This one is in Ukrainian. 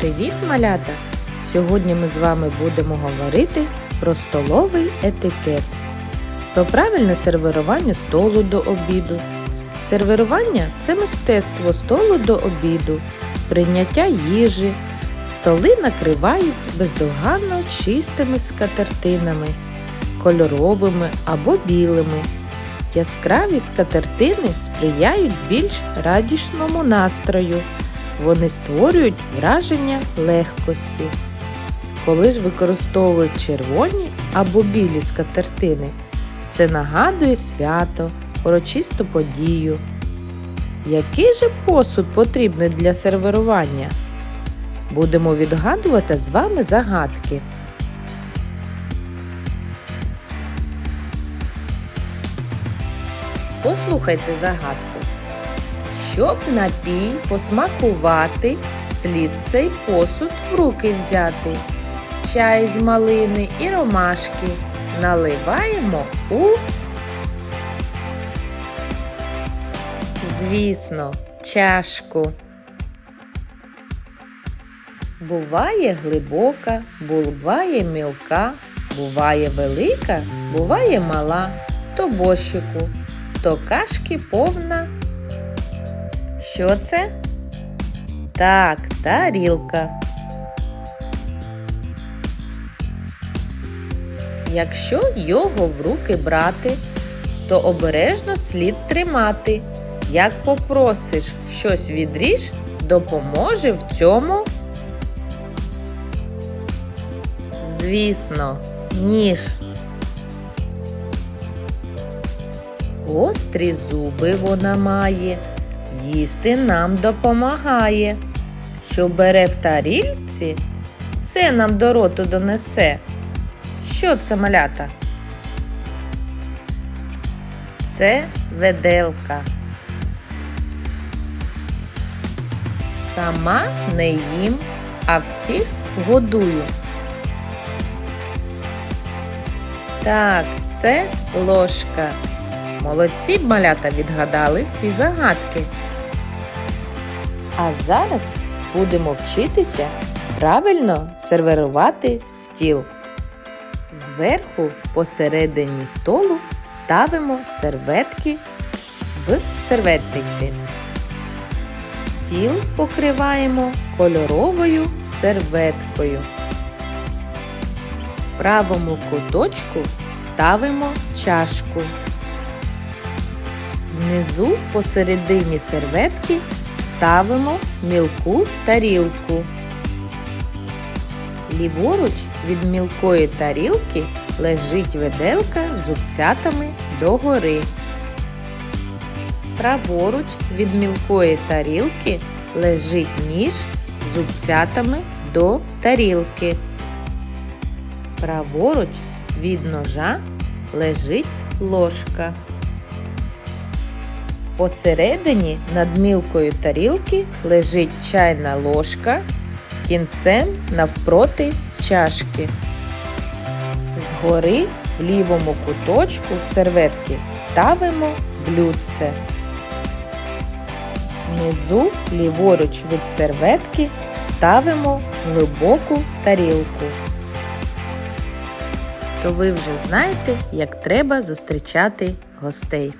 Привіт, малята! Сьогодні ми з вами будемо говорити про столовий етикет, про правильне сервірування столу до обіду. Сервірування це мистецтво столу до обіду, прийняття їжі. Столи накривають бездоганно чистими скатертинами, кольоровими або білими. Яскраві скатертини сприяють більш радісному настрою. Вони створюють враження легкості. Коли ж використовують червоні або білі скатертини, це нагадує свято, урочисту подію. Який же посуд потрібний для сервірування? Будемо відгадувати з вами загадки. Послухайте загадку. Щоб напій посмакувати, слід цей посуд в руки взяти. Чай з малини і ромашки наливаємо у. Звісно, чашку. Буває глибока, буває мілка, буває велика, буває мала, то борщику, то кашки повна. Що це? Так, тарілка. Якщо його в руки брати, то обережно слід тримати. Як попросиш щось відріж, допоможе в цьому. Звісно, ніж. Гострі зуби вона має, їсти нам допомагає. Що бере в тарільці, все нам до роту донесе. Що це малята? Це веделка. Сама не їм, а всіх годую. Так, це ложка. Молодці малята відгадали всі загадки. А зараз будемо вчитися правильно сервірувати стіл. Зверху посередині столу ставимо серветки в серветниці. Стіл покриваємо кольоровою серветкою. В правому куточку ставимо чашку. Внизу посередині серветки ставимо мілку тарілку. Ліворуч від мілкої тарілки лежить виделка з зубцятами догори. Праворуч від мілкої тарілки лежить ніж з зубцятами до тарілки. Праворуч від ножа лежить ложка. Посередині над мілкою тарілки лежить чайна ложка кінцем навпроти чашки. Згори в лівому куточку серветки ставимо блюдце. Внизу ліворуч від серветки ставимо глибоку тарілку. То ви вже знаєте, як треба зустрічати гостей.